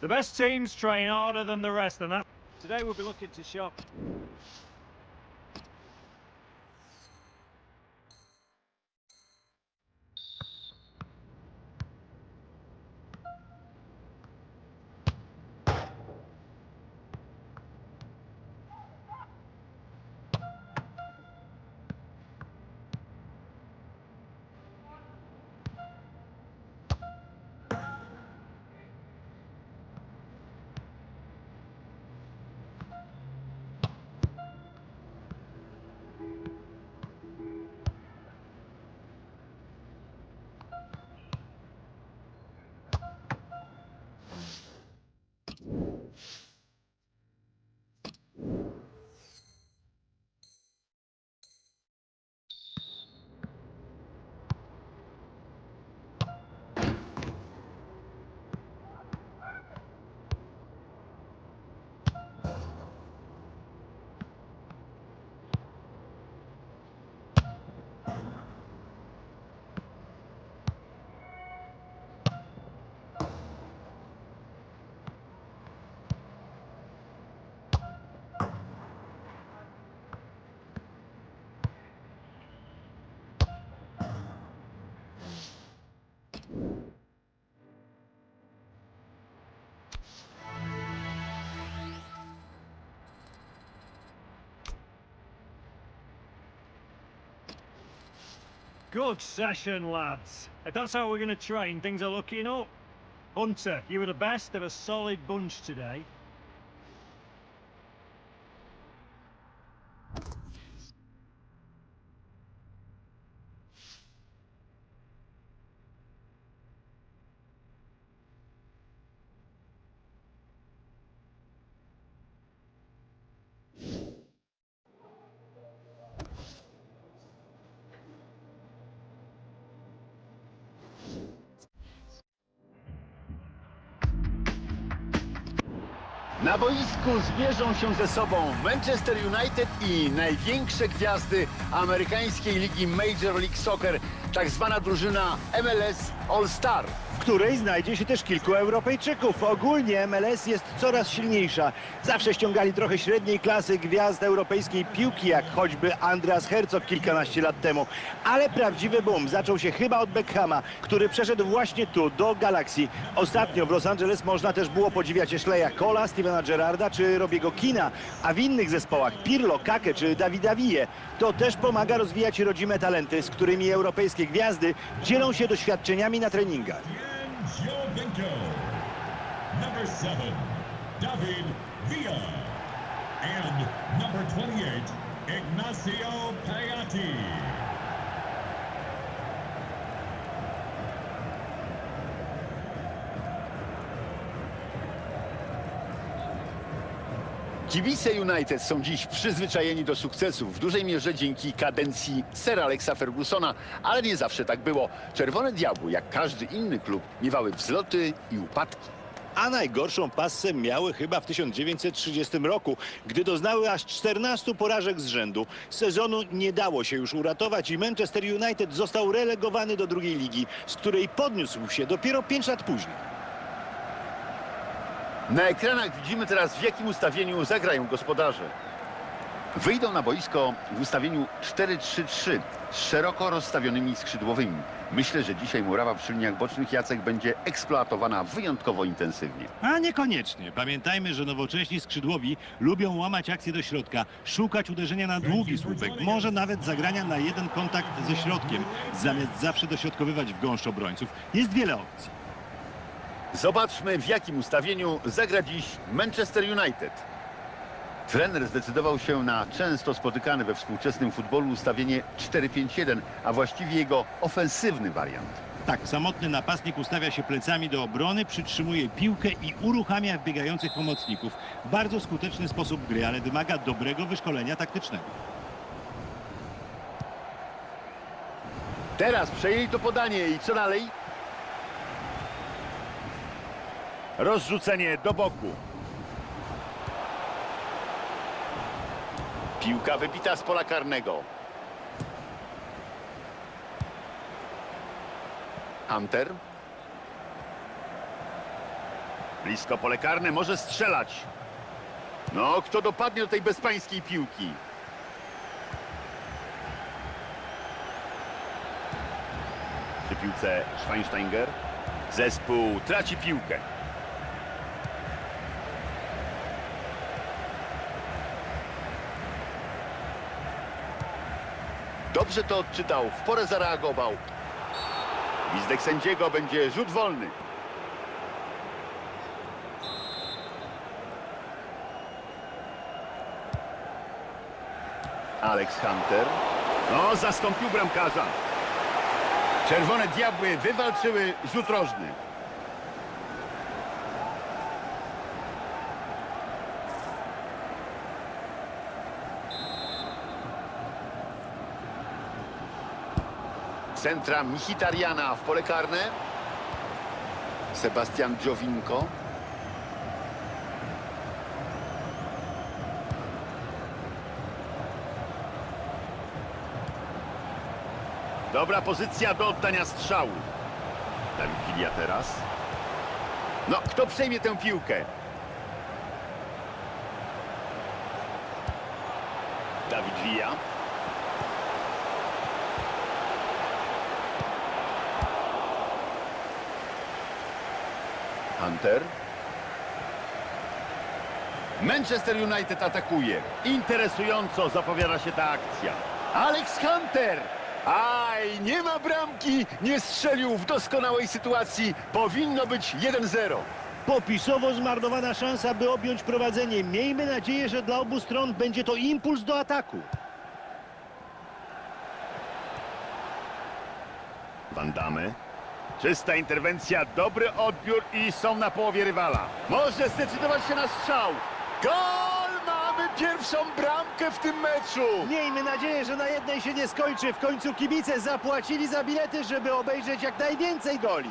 The best teams train harder than the rest, and that today we'll be looking to shop. Good session, lads. If that's how we're going to train, things are looking up. Hunter, you were the best of a solid bunch today. Na boisku zmierzą się ze sobą Manchester United i największe gwiazdy amerykańskiej ligi Major League Soccer, tak zwana drużyna MLS All Star. w której znajdzie się też kilku Europejczyków. Ogólnie MLS jest coraz silniejsza. Zawsze ściągali trochę średniej klasy gwiazd europejskiej piłki, jak choćby Andreas Herzog kilkanaście lat temu. Ale prawdziwy boom zaczął się chyba od Beckhama, który przeszedł właśnie tu, do Galaxy. Ostatnio w Los Angeles można też było podziwiać Ashleya Cola, Stevena Gerrarda czy Robiego Kina, a w innych zespołach Pirlo, Kake czy Davida Vie. To też pomaga rozwijać rodzime talenty, z którymi europejskie gwiazdy dzielą się doświadczeniami na treningach. Number seven, David Villa. And number 28, Ignacio Payati. Kibice United są dziś przyzwyczajeni do sukcesów, w dużej mierze dzięki kadencji Sir Alexa Fergusona, ale nie zawsze tak było. Czerwone Diabły, jak każdy inny klub, miewały wzloty i upadki. A najgorszą passę miały chyba w 1930 roku, gdy doznały aż 14 porażek z rzędu. Sezonu nie dało się już uratować i Manchester United został relegowany do drugiej ligi, z której podniósł się dopiero 5 lat później. Na ekranach widzimy teraz w jakim ustawieniu zagrają gospodarze. Wyjdą na boisko w ustawieniu 4-3-3 z szeroko rozstawionymi skrzydłowymi. Myślę, że dzisiaj murawa przy liniach bocznych Jacek będzie eksploatowana wyjątkowo intensywnie. A niekoniecznie. Pamiętajmy, że nowocześni skrzydłowi lubią łamać akcję do środka, szukać uderzenia na długi słupek, może nawet zagrania na jeden kontakt ze środkiem, zamiast zawsze dośrodkowywać w gąszcz obrońców. Jest wiele opcji. Zobaczmy w jakim ustawieniu zagra dziś Manchester United. Trener zdecydował się na często spotykane we współczesnym futbolu ustawienie 4-5-1, a właściwie jego ofensywny wariant. Tak, samotny napastnik ustawia się plecami do obrony, przytrzymuje piłkę i uruchamia wbiegających pomocników. Bardzo skuteczny sposób gry, ale wymaga dobrego wyszkolenia taktycznego. Teraz przejęli to podanie i co dalej? Rozrzucenie do boku. Piłka wybita z pola karnego. Hunter. Blisko pole karne, może strzelać. No, kto dopadnie do tej bezpańskiej piłki? Przy piłce Schweinsteiger. Zespół traci piłkę. Dobrze to odczytał, w porę zareagował. Gwizdek sędziego będzie rzut wolny. Alex Hunter. No, zastąpił bramkarza. Czerwone diabły wywalczyły rzut rożny. Centra Michitariana w pole karne. Sebastian Giowinko. Dobra pozycja do oddania strzału. Dawid Kilia teraz. No, kto przejmie tę piłkę? Dawid Villa. Hunter. Manchester United atakuje. Interesująco zapowiada się ta akcja. Alex Hunter! Aj, nie ma bramki, nie strzelił w doskonałej sytuacji. Powinno być 1-0. Popisowo zmarnowana szansa, by objąć prowadzenie. Miejmy nadzieję, że dla obu stron będzie to impuls do ataku. Van Damme. Czysta interwencja, dobry odbiór i są na połowie rywala. Może zdecydować się na strzał. Gol! Mamy pierwszą bramkę w tym meczu. Miejmy nadzieję, że na jednej się nie skończy. W końcu kibice zapłacili za bilety, żeby obejrzeć jak najwięcej goli.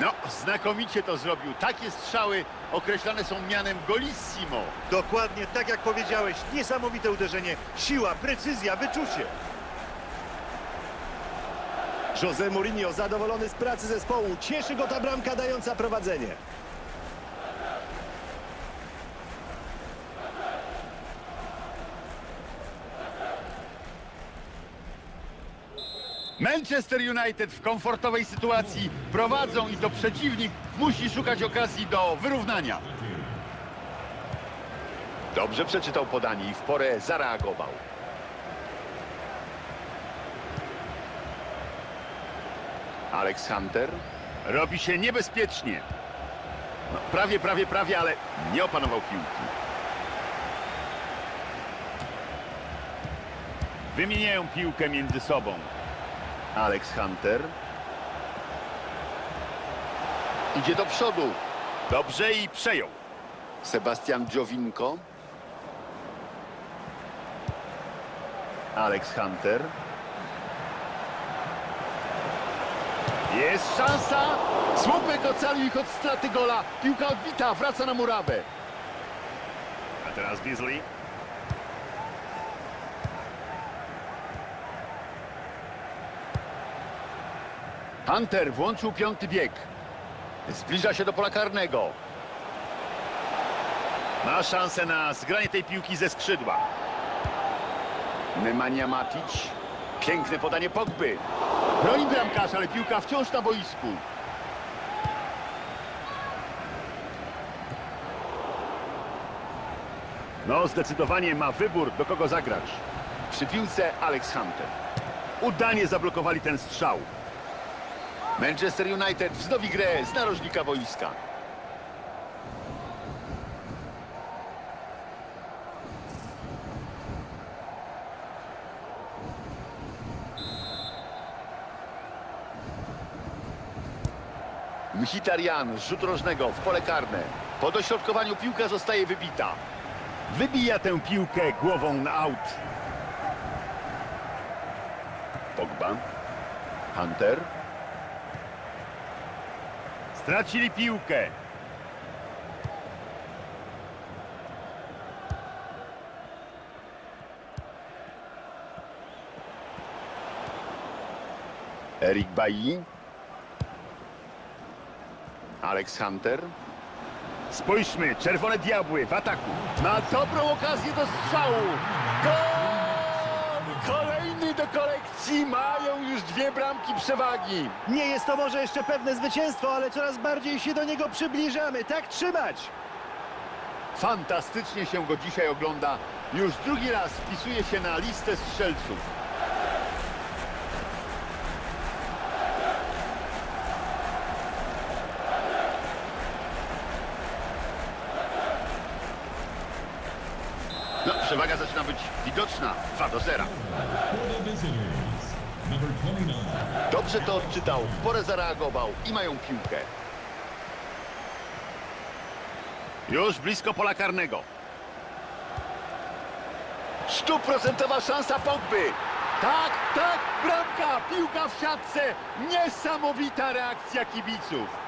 No, znakomicie to zrobił. Takie strzały określane są mianem golissimo. Dokładnie tak jak powiedziałeś. Niesamowite uderzenie. Siła, precyzja, wyczucie. José Mourinho zadowolony z pracy zespołu. Cieszy go ta bramka dająca prowadzenie. Manchester United w komfortowej sytuacji prowadzą i to przeciwnik musi szukać okazji do wyrównania. Dobrze przeczytał podanie i w porę zareagował. Alex Hunter. Robi się niebezpiecznie. No, prawie, prawie, prawie, ale nie opanował piłki. Wymieniają piłkę między sobą. Alex Hunter. Idzie do przodu. Dobrze i przejął. Sebastian Giowinko. Alex Hunter. Jest szansa. Słupek ocalił ich od straty gola. Piłka odbita, wraca na murawę. A teraz Beasley. Hunter włączył piąty bieg. Zbliża się do pola karnego. Ma szansę na zgranie tej piłki ze skrzydła. Nemanja Matic. Piękne podanie Pogby. Broni bramkarz, ale piłka wciąż na boisku. No, zdecydowanie ma wybór, do kogo zagrać. Przy piłce Alex Hunter. Udanie zablokowali ten strzał. Manchester United wznowi grę z narożnika boiska. Mkhitaryan, rzut rożnego w pole karne. Po dośrodkowaniu piłka zostaje wybita. Wybija tę piłkę głową na aut. Pogba. Hunter. Stracili piłkę. Erik Bailly. Alex Hunter. Spójrzmy, czerwone diabły w ataku. Ma dobrą okazję do strzału. Gol! Kolejny do kolekcji. Mają już dwie bramki przewagi. Nie jest to może jeszcze pewne zwycięstwo, ale coraz bardziej się do niego przybliżamy. Tak trzymać! Fantastycznie się go dzisiaj ogląda. Już drugi raz wpisuje się na listę strzelców. No, przewaga zaczyna być widoczna. 2 do 0. For the visitors, number 29, Dobrze to odczytał, w porę zareagował i mają piłkę. Już blisko pola karnego. Stuprocentowa szansa Pogby. Tak, tak, bramka, piłka w siatce. Niesamowita reakcja kibiców.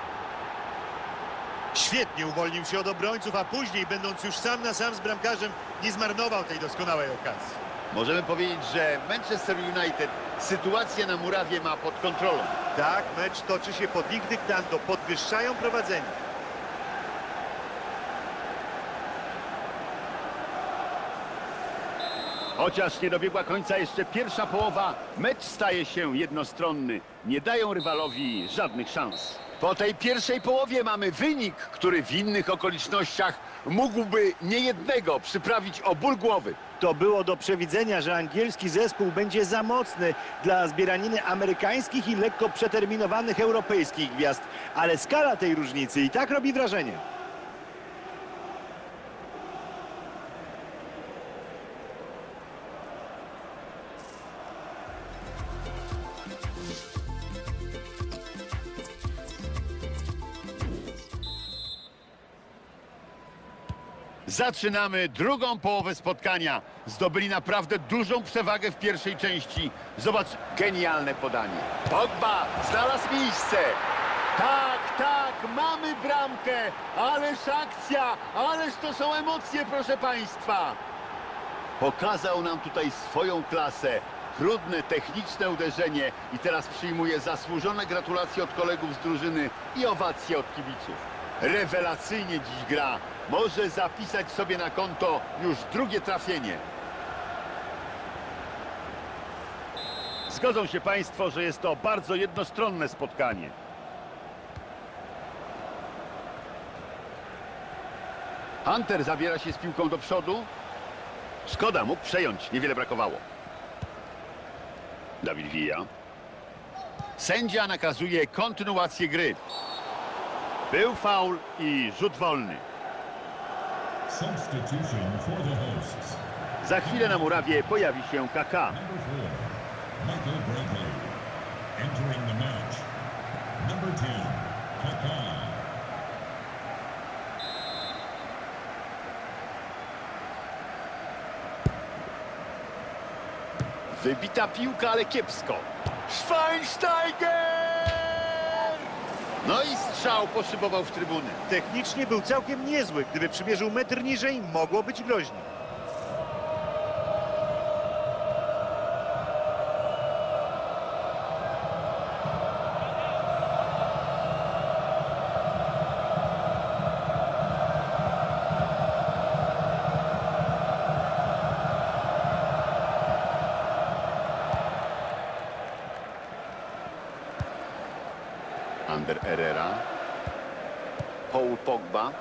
Świetnie uwolnił się od obrońców, a później, będąc już sam na sam z bramkarzem, nie zmarnował tej doskonałej okazji. Możemy powiedzieć, że Manchester United sytuację na murawie ma pod kontrolą. Tak, mecz toczy się pod ich dyktando, podwyższają prowadzenie. Chociaż nie dobiegła końca jeszcze pierwsza połowa, mecz staje się jednostronny. Nie dają rywalowi żadnych szans. Po tej pierwszej połowie mamy wynik, który w innych okolicznościach mógłby niejednego przyprawić o ból głowy. To było do przewidzenia, że angielski zespół będzie za mocny dla zbieraniny amerykańskich i lekko przeterminowanych europejskich gwiazd. Ale skala tej różnicy i tak robi wrażenie. Zaczynamy drugą połowę spotkania. Zdobyli naprawdę dużą przewagę w pierwszej części. Zobacz, genialne podanie. Pogba znalazł miejsce. Tak, tak, mamy bramkę. Ależ akcja, ależ to są emocje, proszę Państwa. Pokazał nam tutaj swoją klasę. Trudne, techniczne uderzenie i teraz przyjmuje zasłużone gratulacje od kolegów z drużyny i owacje od kibiców. Rewelacyjnie dziś gra. Może zapisać sobie na konto już drugie trafienie. Zgodzą się Państwo, że jest to bardzo jednostronne spotkanie. Hunter zabiera się z piłką do przodu. Szkoda, mógł przejąć, niewiele brakowało. Dawid Villa. Sędzia nakazuje kontynuację gry. Był faul i rzut wolny. Za chwilę na murawie pojawi się Kaka. Number four, Michael Bradley. Entering the match, number 10, Kaká. Wybita piłka, ale kiepsko. Schweinsteiger! No i strzał poszybował w trybuny. Technicznie był całkiem niezły. Gdyby przymierzył metr niżej, mogło być groźnie. Ander Herrera. Paul Pogba.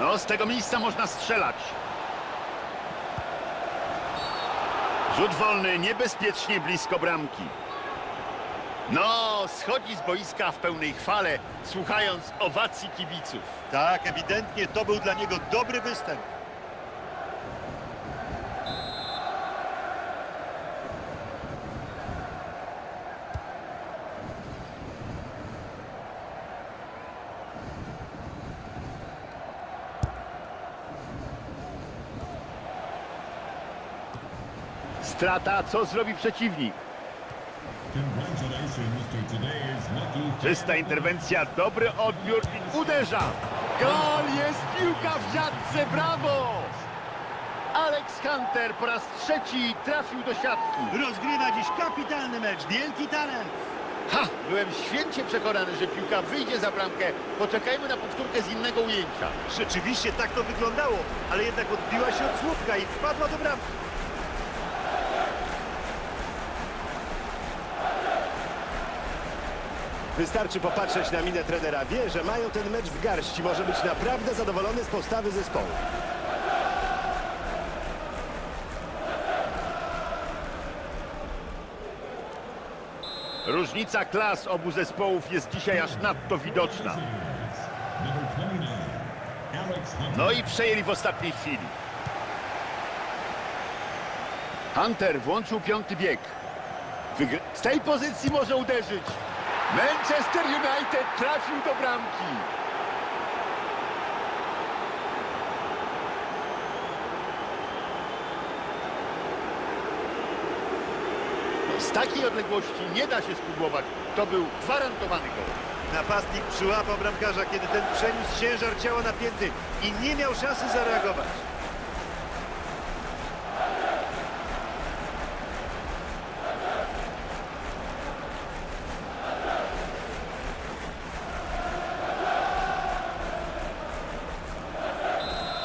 No, z tego miejsca można strzelać. Rzut wolny, niebezpiecznie blisko bramki. No, schodzi z boiska w pełnej chwale, słuchając owacji kibiców. Tak, ewidentnie to był dla niego dobry występ. Strata, co zrobi przeciwnik? Czysta interwencja, dobry odbiór i uderza. Gol, jest piłka w siatce, brawo! Alex Hunter po raz trzeci trafił do siatki. Rozgrywa dziś kapitalny mecz. Wielki talent. Ha! Byłem święcie przekonany, że piłka wyjdzie za bramkę. Poczekajmy na powtórkę z innego ujęcia. Rzeczywiście tak to wyglądało, ale jednak odbiła się od słupka i wpadła do bramki. Wystarczy popatrzeć na minę trenera. Wie, że mają ten mecz w garści. Może być naprawdę zadowolony z postawy zespołu. Różnica klas obu zespołów jest dzisiaj aż nadto widoczna. Number 29, Alex Hunter. No i przejęli w ostatniej chwili. Hunter włączył piąty bieg. Wygr z tej pozycji może uderzyć. Manchester United trafił do bramki. No, z takiej odległości nie da się spróbować. To był gwarantowany gol. Napastnik przyłapał bramkarza, kiedy ten przeniósł ciężar ciała napięty i nie miał szansy zareagować.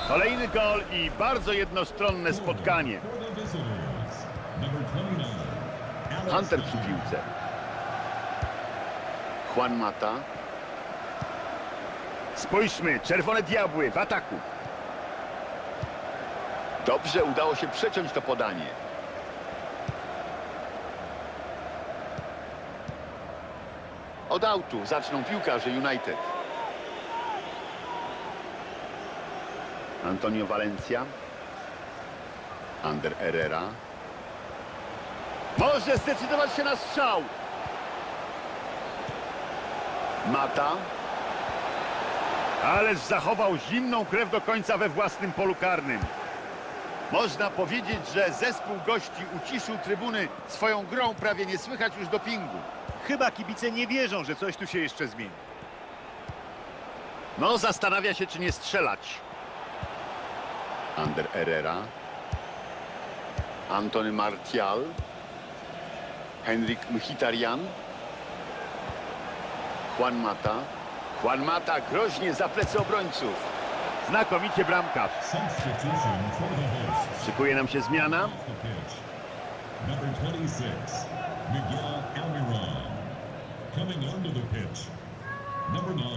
Kolejny gol i bardzo jednostronne spotkanie. For the visitors, number 29, Alex Hunter przy piłce. Juan Mata. Spójrzmy, czerwone diabły w ataku. Dobrze udało się przeciąć to podanie. Od autu zaczną piłkarze United. Antonio Valencia. Ander Herrera. Może zdecydować się na strzał. Mata. Ależ zachował zimną krew do końca we własnym polu karnym. Można powiedzieć, że zespół gości uciszył trybuny swoją grą, prawie nie słychać już dopingu. Chyba kibice nie wierzą, że coś tu się jeszcze zmieni. No, zastanawia się, czy nie strzelać. Ander Herrera. Antony Martial. Henrik Mkhitaryan. Juan Mata. Juan Mata groźnie za plecy obrońców. Znakomicie bramkarz. Szykuje nam się zmiana. Off the pitch. Number 26, Miguel Almiron. Coming onto the pitch. Number 9,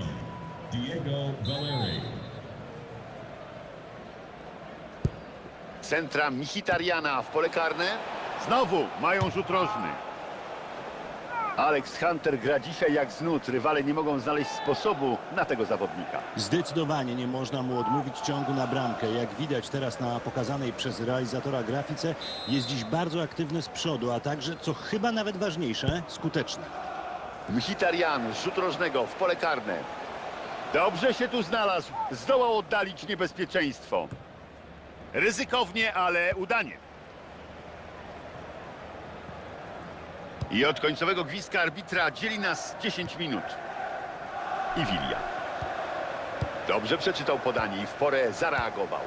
Diego Valeri. Centra Mkhitarjana w pole karne. Znowu mają rzut rożny. Alex Hunter gra dzisiaj jak z nut. Rywale nie mogą znaleźć sposobu na tego zawodnika. Zdecydowanie nie można mu odmówić ciągu na bramkę. Jak widać teraz na pokazanej przez realizatora grafice, jest dziś bardzo aktywny z przodu, a także, co chyba nawet ważniejsze, skuteczny. Mkhitaryan z rzut rożnego w pole karne. Dobrze się tu znalazł. Zdołał oddalić niebezpieczeństwo. Ryzykownie, ale udanie. I od końcowego gwizdka arbitra dzieli nas 10 minut. I Wilia. Dobrze przeczytał podanie i w porę zareagował.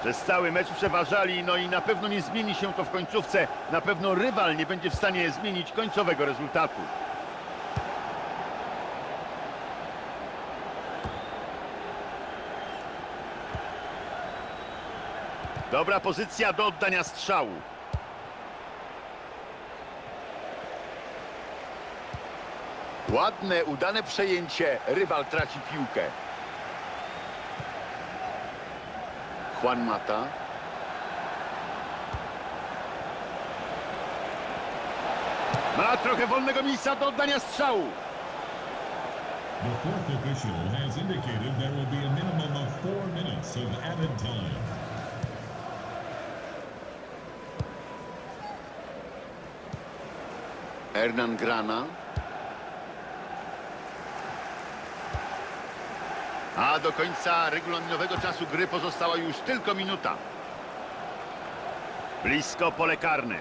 Przez cały mecz przeważali, no i na pewno nie zmieni się to w końcówce. Na pewno rywal nie będzie w stanie zmienić końcowego rezultatu. Dobra pozycja do oddania strzału. Ładne, udane przejęcie. Rywal traci piłkę. Juan Mata. Ma trochę wolnego miejsca do oddania strzału. The fourth official has indicated there will be a minimum of four minutes of added time. Hernan Grana. A do końca regulaminowego czasu gry pozostała już tylko minuta. Blisko pole karne.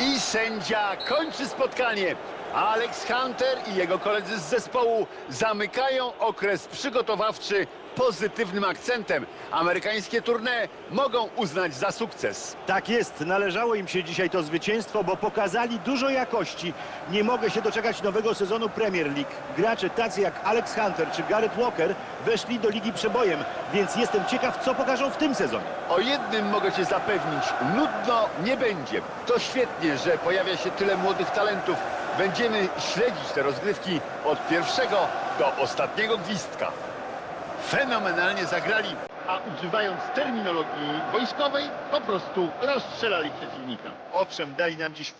I sędzia kończy spotkanie. Alex Hunter i jego koledzy z zespołu zamykają okres przygotowawczy pozytywnym akcentem. Amerykańskie tournée mogą uznać za sukces. Tak jest, należało im się dzisiaj to zwycięstwo, bo pokazali dużo jakości. Nie mogę się doczekać nowego sezonu Premier League. Gracze tacy jak Alex Hunter czy Gareth Walker weszli do Ligi Przebojem, więc jestem ciekaw, co pokażą w tym sezonie. O jednym mogę cię zapewnić, nudno nie będzie. To świetnie, że pojawia się tyle młodych talentów. Będziemy śledzić te rozgrywki od pierwszego do ostatniego gwizdka. Fenomenalnie zagrali, a używając terminologii wojskowej, po prostu rozstrzelali przeciwnika. Owszem, dali nam dziś